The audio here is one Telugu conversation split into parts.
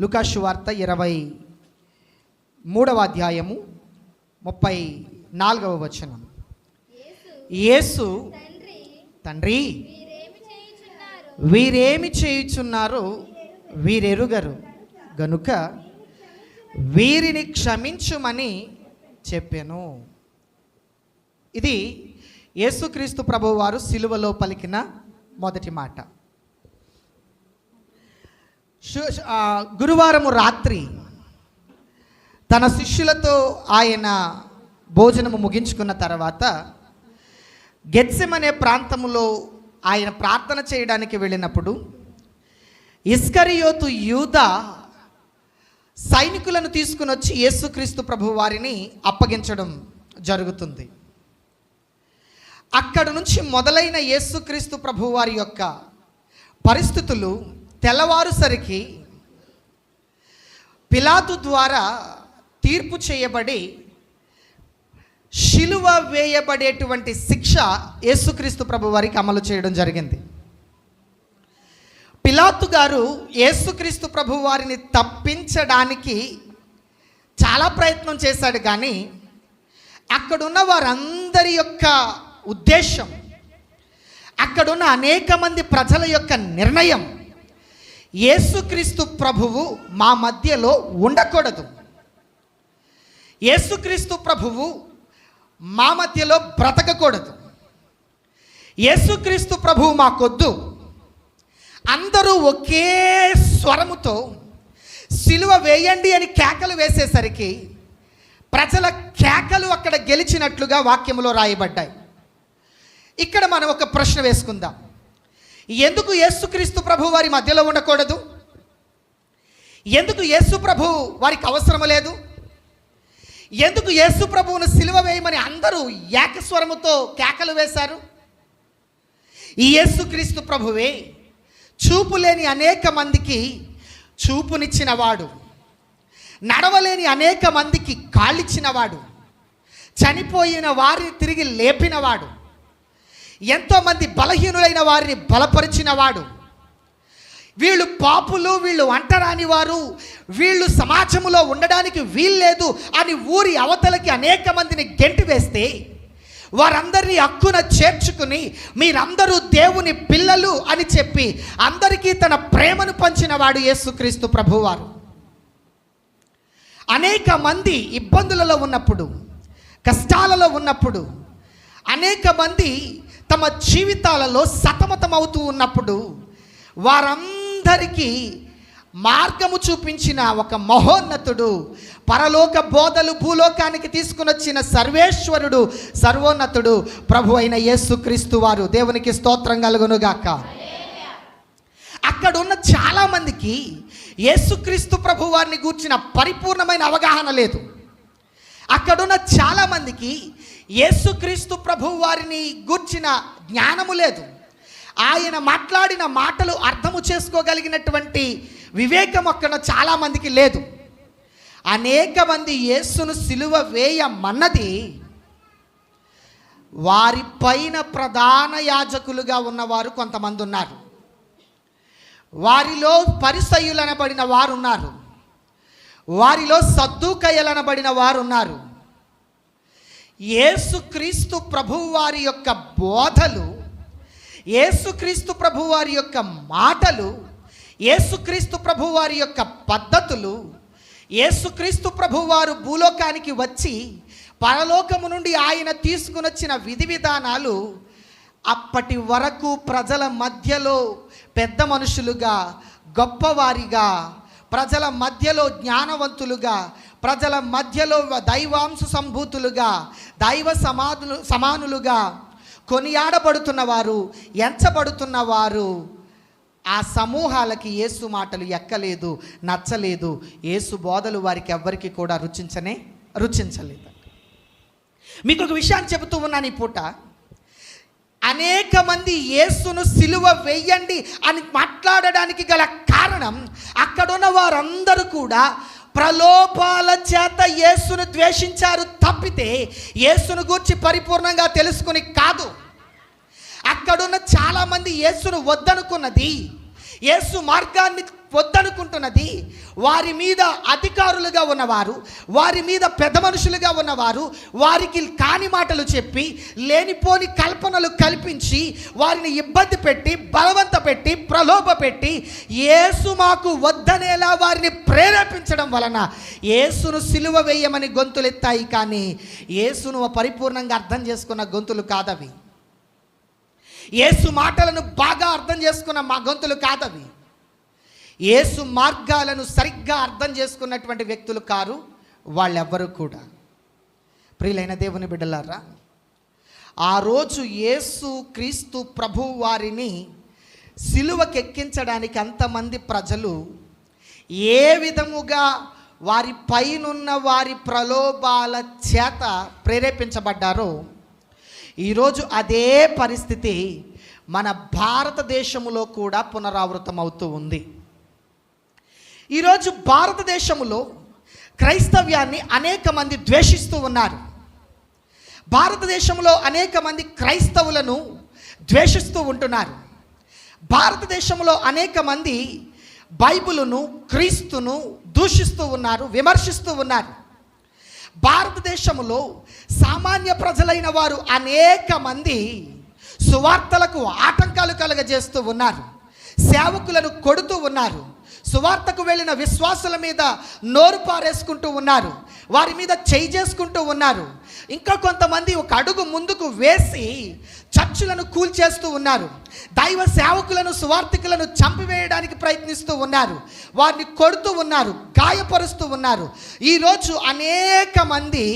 లుకాషు వార్త ఇరవై మూడవ అధ్యాయము ముప్పై నాలుగవ వచనం. యేసు తండ్రి వీరేమి చేయుచున్నారో? వీరెరుగరు. గనుక వీరిని క్షమించుమని చెప్పాను. ఇది యేసుక్రీస్తు ప్రభువారు సిలువలో పలికిన మొదటి మాట. గురువారము రాత్రి తన శిష్యులతో ఆయన భోజనము ముగించుకున్న తర్వాత గెత్సిమ్ అనే ప్రాంతంలో ఆయన ప్రార్థన చేయడానికి వెళ్ళినప్పుడు ఇస్కరియోతు యూద సైనికులను తీసుకుని వచ్చి యేసుక్రీస్తు ప్రభు వారిని అప్పగించడం జరుగుతుంది. అక్కడ నుంచి మొదలైన యేసుక్రీస్తు ప్రభు వారి యొక్క పరిస్థితులు తెల్లవారుసరికి పిలాతు ద్వారా తీర్పు చేయబడి శిలువ వేయబడేటువంటి శిక్ష యేసుక్రీస్తు ప్రభు వారికి అమలు చేయడం జరిగింది. పిలాతు గారు యేసుక్రీస్తు ప్రభు వారిని తప్పించడానికి చాలా ప్రయత్నం చేశాడు కానీ అక్కడున్న వారందరి యొక్క ఉద్దేశం అక్కడున్న అనేక మంది ప్రజల యొక్క నిర్ణయం యేసుక్రీస్తు ప్రభువు మా మధ్యలో ఉండకూడదు. యేసుక్రీస్తు ప్రభువు మా మధ్యలో బ్రతకకూడదు. యేసుక్రీస్తు ప్రభువు మాకొద్దు. అందరూ ఒకే స్వరముతో సిలువ వేయండి అని కేకలు వేసేసరికి ప్రజల కేకలు అక్కడ గెలిచినట్లుగా వాక్యములో రాయబడ్డాయి. ఇక్కడ మనం ఒక ప్రశ్న వేసుకుందాం. ఎందుకు యేసుక్రీస్తు ప్రభు వారి మధ్యలో ఉండకూడదు? ఎందుకు యేసు ప్రభు వారికి అవసరం లేదు? ఎందుకు యేసు ప్రభువును సిలువ వేయమని అందరూ ఏకస్వరముతో కేకలు వేశారు? ఈ యేసుక్రీస్తు ప్రభువే చూపు లేని అనేక మందికి చూపునిచ్చినవాడు. నడవలేని అనేక మందికి కాళ్ళిచ్చినవాడు. చనిపోయిన వారిని తిరిగి లేపినవాడు. ఎంతోమంది బలహీనులైన వారిని బలపరిచినవాడు వీళ్ళు పాపులు వీళ్ళు అంటరాని వారు. వీళ్ళు సమాజంలో ఉండడానికి వీల్లేదు అని ఊరి అవతలకి అనేక మందిని గెంటి వేస్తే వారందరినీ హక్కున చేర్చుకుని మీరందరూ దేవుని పిల్లలు అని చెప్పి అందరికీ తన ప్రేమను పంచినవాడు యేసుక్రీస్తు ప్రభువారు. అనేక మంది ఇబ్బందులలో ఉన్నప్పుడు కష్టాలలో ఉన్నప్పుడు అనేక మంది తమ జీవితాలలో సతమతమవుతూ ఉన్నప్పుడు వారందరికీ మార్గము చూపించిన ఒక మహోన్నతుడు పరలోక బోధలు భూలోకానికి తీసుకుని వచ్చిన సర్వేశ్వరుడు సర్వోన్నతుడు ప్రభు అయిన యేసుక్రీస్తు వారు. దేవునికి స్తోత్రం కలుగునుగాక. అక్కడ ఉన్న చాలామందికి యేసుక్రీస్తు ప్రభు వారిని గూర్చిన పరిపూర్ణమైన అవగాహన లేదు. అక్కడున్న చాలామందికి యేసుక్రీస్తు ప్రభు వారిని గూర్చిన జ్ఞానము లేదు. ఆయన మాట్లాడిన మాటలు అర్థము చేసుకోగలిగినటువంటి వివేకం అక్కడ చాలామందికి లేదు. అనేక మంది యేసును సిలువ వేయమన్నది వారి పైన ప్రధాన యాజకులుగా ఉన్నవారు కొంతమంది ఉన్నారు. వారిలో పరిసయులనబడిన వారు ఉన్నారు వారిలో సద్దుకయ్యలనబడిన వారు ఉన్నారు యేసుక్రీస్తు ప్రభువారి యొక్క బోధలు యేసుక్రీస్తు ప్రభువారి యొక్క మాటలు యేసుక్రీస్తు ప్రభువారి యొక్క పద్ధతులు యేసుక్రీస్తు ప్రభువారు భూలోకానికి వచ్చి పరలోకము నుండి ఆయన తీసుకునొచ్చిన విధి విధానాలు అప్పటి వరకు ప్రజల మధ్యలో పెద్ద మనుషులుగా గొప్పవారిగా ప్రజల మధ్యలో జ్ఞానవంతులుగా ప్రజల మధ్యలో దైవాంశ సంభూతులుగా దైవ సమాధులు సమానులుగా కొనియాడబడుతున్నవారు ఎంచబడుతున్నవారు ఆ సమూహాలకి ఏసు మాటలు ఎక్కలేదు నచ్చలేదు. ఏసు బోధలు వారికి ఎవ్వరికి కూడా రుచించనే రుచించలేదు. మీకు ఒక విషయాన్ని చెబుతూ ఉన్నాను ఈ పూట. అనేక మంది యేసును సిలువ వేయండి అని మాట్లాడడానికి గల కారణం అక్కడున్న వారందరూ కూడా ప్రలోభాల చేత యేసును ద్వేషించారు తప్పితే యేసును గూర్చి పరిపూర్ణంగా తెలుసుకుని కాదు. అక్కడున్న చాలామంది యేసును వద్దనుకున్నది యేసు మార్గాన్ని వద్దనుకుంటున్నది. వారి మీద అధికారులుగా ఉన్నవారు వారి మీద పెద్ద మనుషులుగా ఉన్నవారు వారికి కాని మాటలు చెప్పి లేనిపోని కల్పనలు కల్పించి వారిని ఇబ్బంది పెట్టి బలవంత పెట్టి ప్రలోభ పెట్టి యేసు మాకు వద్దనేలా వారిని ప్రేరేపించడం వలన యేసును సిలువ వేయమని గొంతులెత్తాయి కానీ యేసును పరిపూర్ణంగా అర్థం చేసుకున్న గొంతులు కాదవి. యేసు మాటలను బాగా అర్థం చేసుకున్న మా గొంతులు కాదవి. యేసు మార్గాలను సరిగ్గా అర్థం చేసుకున్నటువంటి వ్యక్తులు కారు వాళ్ళెవ్వరూ కూడా. ప్రియులైన దేవుని బిడ్డలారా ఆ రోజు యేసు క్రీస్తు ప్రభు వారిని సిలువకెక్కించడానికి అంతమంది ప్రజలు ఏ విధముగా వారి పైనున్న వారి ప్రలోభాల చేత ప్రేరేపించబడ్డారో ఈరోజు అదే పరిస్థితి మన భారతదేశంలో కూడా పునరావృతం అవుతూ ఉంది. ఈరోజు భారతదేశంలో క్రైస్తవ్యాన్ని అనేక మంది ద్వేషిస్తూ ఉన్నారు. భారతదేశంలో అనేక మంది క్రైస్తవులను ద్వేషిస్తూ ఉంటున్నారు. భారతదేశంలో అనేక మంది బైబిలును క్రీస్తును దూషిస్తూ ఉన్నారు విమర్శిస్తూ ఉన్నారు. భారతదేశంలో సామాన్య ప్రజలైన వారు అనేక మంది సువార్తలకు ఆటంకాలు కలగజేస్తూ ఉన్నారు. సేవకులను కొడుతూ ఉన్నారు. సువార్తకు వెళ్ళిన విశ్వాసుల మీద నోరు పారేసుకుంటూ ఉన్నారు. వారి మీద చేయి చేసుకుంటూ ఉన్నారు. ఇంకా కొంతమంది ఒక అడుగు ముందుకు వేసి చర్చులను కూల్చేస్తూ ఉన్నారు. దైవ సేవకులను సువార్థికులను చంపివేయడానికి ప్రయత్నిస్తూ ఉన్నారు. వారిని కొడుతూ ఉన్నారు గాయపరుస్తూ ఉన్నారు. ఈరోజు అనేక మంది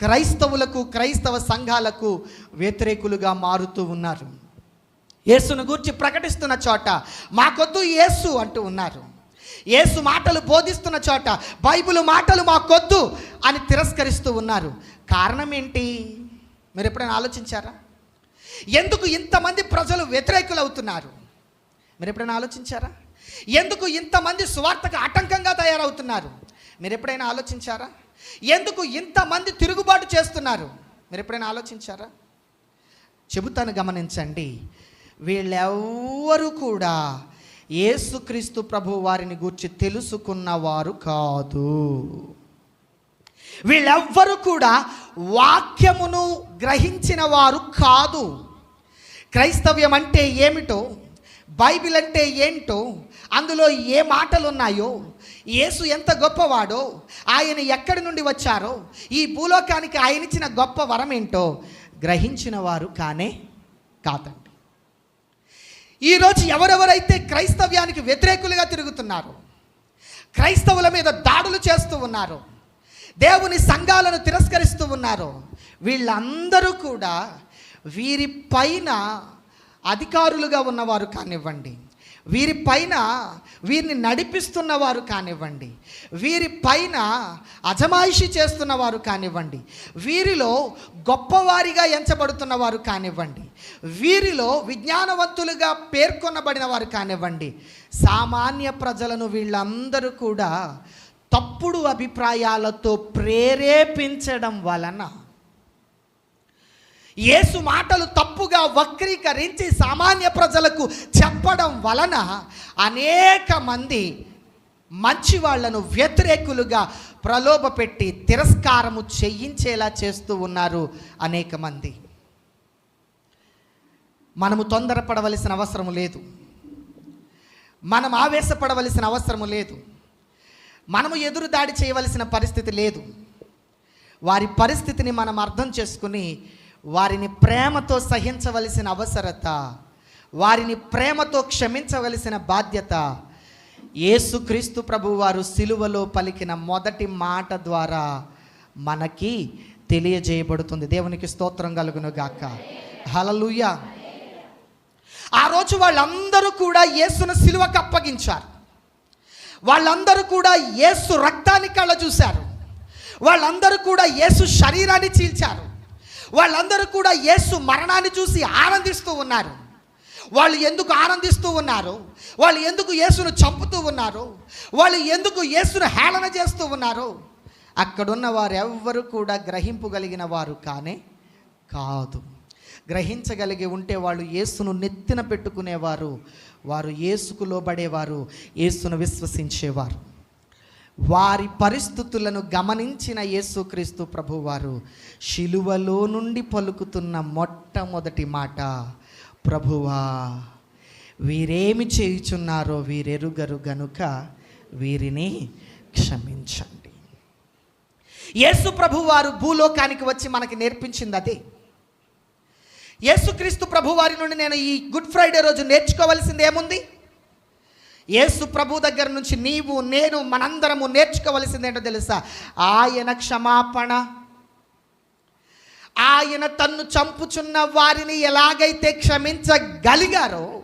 క్రైస్తవులకు క్రైస్తవ సంఘాలకు వ్యతిరేకులుగా మారుతూ ఉన్నారు. యేసును గూర్చి ప్రకటిస్తున్న చోట మాకొద్దు యేసు అంటూ ఉన్నారు. యేసు మాటలు బోధిస్తున్న చోట బైబిల్ మాటలు మాకొద్దు అని తిరస్కరిస్తూ ఉన్నారు. కారణం ఏంటి మీరు ఎప్పుడైనా ఆలోచించారా? ఎందుకు ఇంతమంది ప్రజలు వ్యతిరేకులు అవుతున్నారు మీరు ఎప్పుడైనా ఆలోచించారా? ఎందుకు ఇంతమంది సువార్తకు ఆటంకంగా తయారవుతున్నారు? మీరు ఎప్పుడైనా ఆలోచించారా? ఎందుకు ఇంతమంది తిరుగుబాటు చేస్తున్నారు? మీరు ఎప్పుడైనా ఆలోచించారా? చెబుతాను గమనించండి. వీళ్ళెవ్వరూ కూడా యేసుక్రీస్తు ప్రభు వారిని గూర్చి తెలుసుకున్నవారు కాదు. వీళ్ళెవ్వరూ కూడా వాక్యమును గ్రహించిన వారు కాదు. క్రైస్తవ్యం అంటే ఏమిటో బైబిల్ అంటే ఏంటో అందులో ఏ మాటలు ఉన్నాయో యేసు ఎంత గొప్పవాడో ఆయన ఎక్కడి నుండి వచ్చారో ఈ భూలోకానికి ఆయన ఇచ్చిన గొప్ప వరం ఏంటో గ్రహించిన వారు కానే కాదండి. ఈరోజు ఎవరెవరైతే క్రైస్తవ్యానికి వ్యతిరేకులుగా తిరుగుతున్నారో క్రైస్తవుల మీద దాడులు చేస్తూ ఉన్నారు దేవుని సంఘాలను తిరస్కరిస్తూ ఉన్నారు వీళ్ళందరూ కూడా వీరి పైన అధికారులుగా ఉన్నవారు కానివ్వండి. వీరి పైన వీరిని నడిపిస్తున్న వారు కానివ్వండి వీరి పైన అజమాయిషి చేస్తున్న వారు కానివ్వండి వీరిలో గొప్పవారిగా ఎంచబడుతున్న వారు కానివ్వండి వీరిలో విజ్ఞానవంతులుగా పేర్కొనబడిన వారు కానివ్వండి సామాన్య ప్రజలను వీళ్ళందరూ కూడా తప్పుడు అభిప్రాయాలతో ప్రేరేపించడం వలన యేసు మాటలు తప్పుగా వక్రీకరించి సామాన్య ప్రజలకు చెప్పడం వలన అనేక మంది మంచి వాళ్ళను వ్యతిరేకులుగా ప్రలోభ పెట్టి తిరస్కారము చెయ్యించేలా చేస్తూ ఉన్నారు అనేక మంది. మనము తొందరపడవలసిన అవసరం లేదు. మనం ఆవేశపడవలసిన అవసరం లేదు. మనము ఎదురు దాడి చేయవలసిన పరిస్థితి లేదు. వారి పరిస్థితిని మనం అర్థం చేసుకుని వారిని ప్రేమతో సహించవలసిన అవసరత వారిని ప్రేమతో క్షమించవలసిన బాధ్యత. యేసుక్రీస్తు ప్రభు వారు సిలువలో పలికిన మొదటి మాట ద్వారా మనకి తెలియజేయబడుతుంది. దేవునికి స్తోత్రం కలుగును గాక. హలలుయ ఆ రోజు వాళ్ళందరూ కూడా యేసును సిలువకు అప్పగించారు. వాళ్ళందరూ కూడా యేసు రక్తాన్ని కళ్ళ చూశారు వాళ్ళందరూ కూడా యేసు శరీరాన్ని చీల్చారు. వాళ్ళందరూ కూడా యేసు మరణాన్ని చూసి ఆనందిస్తూ ఉన్నారు. వాళ్ళు ఎందుకు ఆనందిస్తూ ఉన్నారు? వాళ్ళు ఎందుకు యేసును చంపుతూ ఉన్నారు? వాళ్ళు ఎందుకు యేసును హేళన చేస్తూ ఉన్నారు? అక్కడున్న వారు ఎవ్వరు కూడా గ్రహింపగలిగిన వారు కానే కాదు. గ్రహించగలిగి ఉంటే వాళ్ళు యేసును నెత్తిన పెట్టుకునేవారు. వారు యేసుకు లోబడేవారు. యేసును విశ్వసించేవారు. వారి పరిస్థితులను గమనించిన యేసుక్రీస్తు ప్రభువారు శిలువలో నుండి పలుకుతున్న మొట్టమొదటి మాట ప్రభువా వీరేమి చేయుచున్నారో వీరెరుగరు గనుక వీరిని క్షమించండి. యేసు ప్రభువారు భూలోకానికి వచ్చి మనకి నేర్పించింది అదే. యేసుక్రీస్తు ప్రభువారి నుండి నేను ఈ గుడ్ ఫ్రైడే రోజు నేర్చుకోవలసింది ఏముంది? యేసు ప్రభు దగ్గర నుంచి నీవు నేను మనందరము నేర్చుకోవలసింది ఏంటో తెలుసా? ఆయన క్షమాపణ. ఆయన తన్ను చంపుచున్న వారిని ఎలాగైతే క్షమించగలిగారో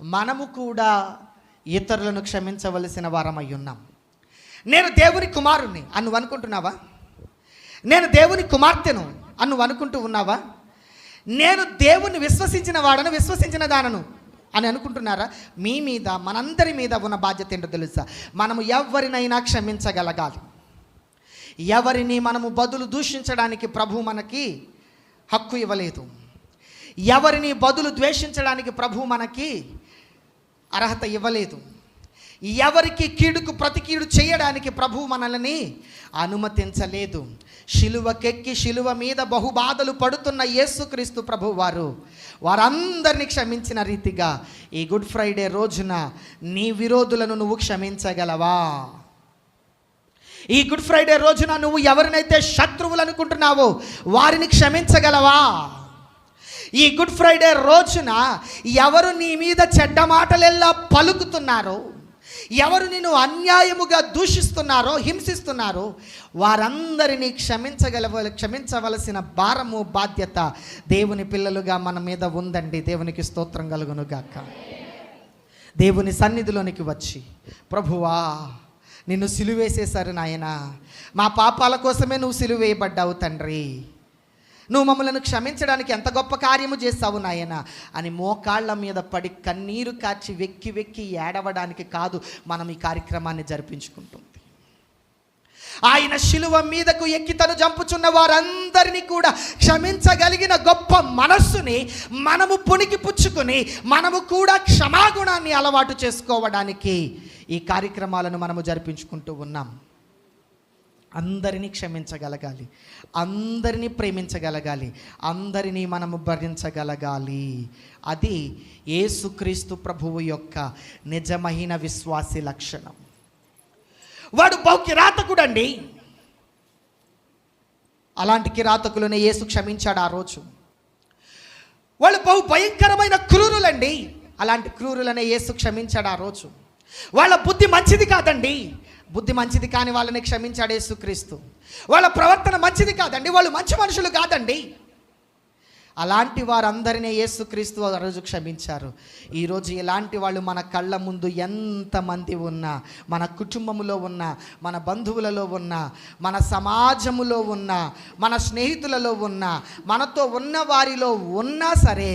మనము కూడా ఇతరులను క్షమించవలసిన వారమై ఉన్నాం. నేను దేవుని కుమారుణ్ణి అని నువ్వు అనుకుంటున్నావా? నేను దేవుని కుమార్తెను అని నువ్వు అనుకుంటూ ఉన్నావా? నేను దేవుని విశ్వసించిన వాడను విశ్వసించిన దానను అని అనుకుంటున్నారా? మీ మీద మనందరి మీద ఉన్న బాధ్యత ఏంటో తెలుసా? మనము ఎవరినైనా క్షమించగలగాలి. ఎవరిని మనము బదులు దూషించడానికి ప్రభు మనకి హక్కు ఇవ్వలేదు. ఎవరిని బదులు ద్వేషించడానికి ప్రభు మనకి అర్హత ఇవ్వలేదు. ఎవరికి కీడుకు ప్రతికీడు చేయడానికి ప్రభు మనల్ని అనుమతించలేదు. శిలువకెక్కి శిలువ మీద బహుబాధలు పడుతున్న యేసుక్రీస్తు ప్రభు వారు వారందరినీ క్షమించిన రీతిగా ఈ గుడ్ ఫ్రైడే రోజున నీ విరోధులను నువ్వు క్షమించగలవా? ఈ గుడ్ ఫ్రైడే రోజున నువ్వు ఎవరినైతే శత్రువులు అనుకుంటున్నావో వారిని క్షమించగలవా? ఈ గుడ్ ఫ్రైడే రోజున ఎవరు నీ మీద చెడ్డ మాటలెల్లా పలుకుతున్నారో ఎవరు నిన్ను అన్యాయముగా దూషిస్తున్నారో హింసిస్తున్నారో వారందరినీ క్షమించగల క్షమించవలసిన భారము బాధ్యత దేవుని పిల్లలుగా మన మీద ఉందండి. దేవునికి స్తోత్రం కలుగును గాక. దేవుని సన్నిధిలోనికి వచ్చి ప్రభువా నిన్ను సిలువేసేశారు నాయన. మా పాపాల కోసమే నువ్వు సిలువేయబడ్డావు తండ్రి. నువ్వు మమ్మల్ని క్షమించడానికి ఎంత గొప్ప కార్యము చేస్తావు నాయన? అని మోకాళ్ళ మీద పడి కన్నీరు కార్చి వెక్కి వెక్కి ఏడవడానికి కాదు మనం ఈ కార్యక్రమాన్ని జరిపించుకుంటుంది. ఆయన శిలువ మీదకు ఎక్కి తను చంపుచున్న వారందరినీ కూడా క్షమించగలిగిన గొప్ప మనస్సుని మనము పుణికి పుచ్చుకుని మనము కూడా క్షమాగుణాన్ని అలవాటు చేసుకోవడానికి ఈ కార్యక్రమాలను మనము జరిపించుకుంటూ ఉన్నాం. అందరినీ క్షమించగలగాలి. అందరినీ ప్రేమించగలగాలి. అందరినీ మనము భరించగలగాలి. అది ఏసుక్రీస్తు ప్రభువు యొక్క నిజమైన విశ్వాసి లక్షణం. వాడు బహు కిరాతకుడండి అలాంటి కిరాతకులనే యేసు క్షమించాడు ఆ రోజు. వాళ్ళు బహు భయంకరమైన క్రూరులండి. అలాంటి క్రూరులనే యేసు క్షమించాడు ఆ రోజు. వాళ్ళ బుద్ధి మంచిది కాదండి. బుద్ధి మంచిది కాని వాళ్ళని క్షమించాడు యేసుక్రీస్తు. వాళ్ళ ప్రవర్తన మంచిది కాదండి వాళ్ళు మంచి మనుషులు కాదండి. అలాంటి వారందరినీ యేసుక్రీస్తు ఆ రోజు క్షమించారు. ఈరోజు ఇలాంటి వాళ్ళు మన కళ్ళ ముందు ఎంతమంది ఉన్నా మన కుటుంబములో ఉన్నా మన బంధువులలో ఉన్నా మన సమాజములో ఉన్నా మన స్నేహితులలో ఉన్నా మనతో ఉన్న వారిలో ఉన్నా సరే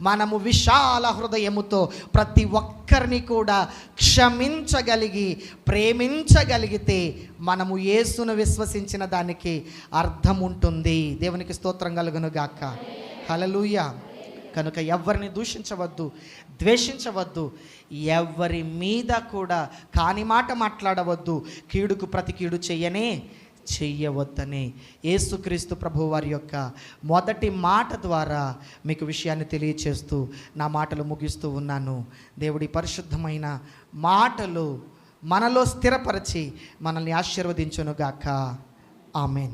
మనము విశాల హృదయముతో ప్రతి ఒక్కరిని కూడా క్షమించగలిగి ప్రేమించగలిగితే మనము యేసును విశ్వసించిన దానికి అర్థం ఉంటుంది దేవునికి స్తోత్రం కలుగును గాక హలలుయ కనుక ఎవరిని దూషించవద్దు ద్వేషించవద్దు ఎవరి మీద కూడా కాని మాట మాట్లాడవద్దు కీడుకు ప్రతి కీడు చెయ్యనే చెయ్యవద్దనే యేసుక్రీస్తు ప్రభు వారి యొక్క మొదటి మాట ద్వారా మీకు విషయాన్ని తెలియచేస్తూ నా మాటలు ముగిస్తూ ఉన్నాను. దేవుడి పరిశుద్ధమైన మాటలు మనలో స్థిరపరిచి మనల్ని ఆశీర్వదించునుగాక. ఆమెన్.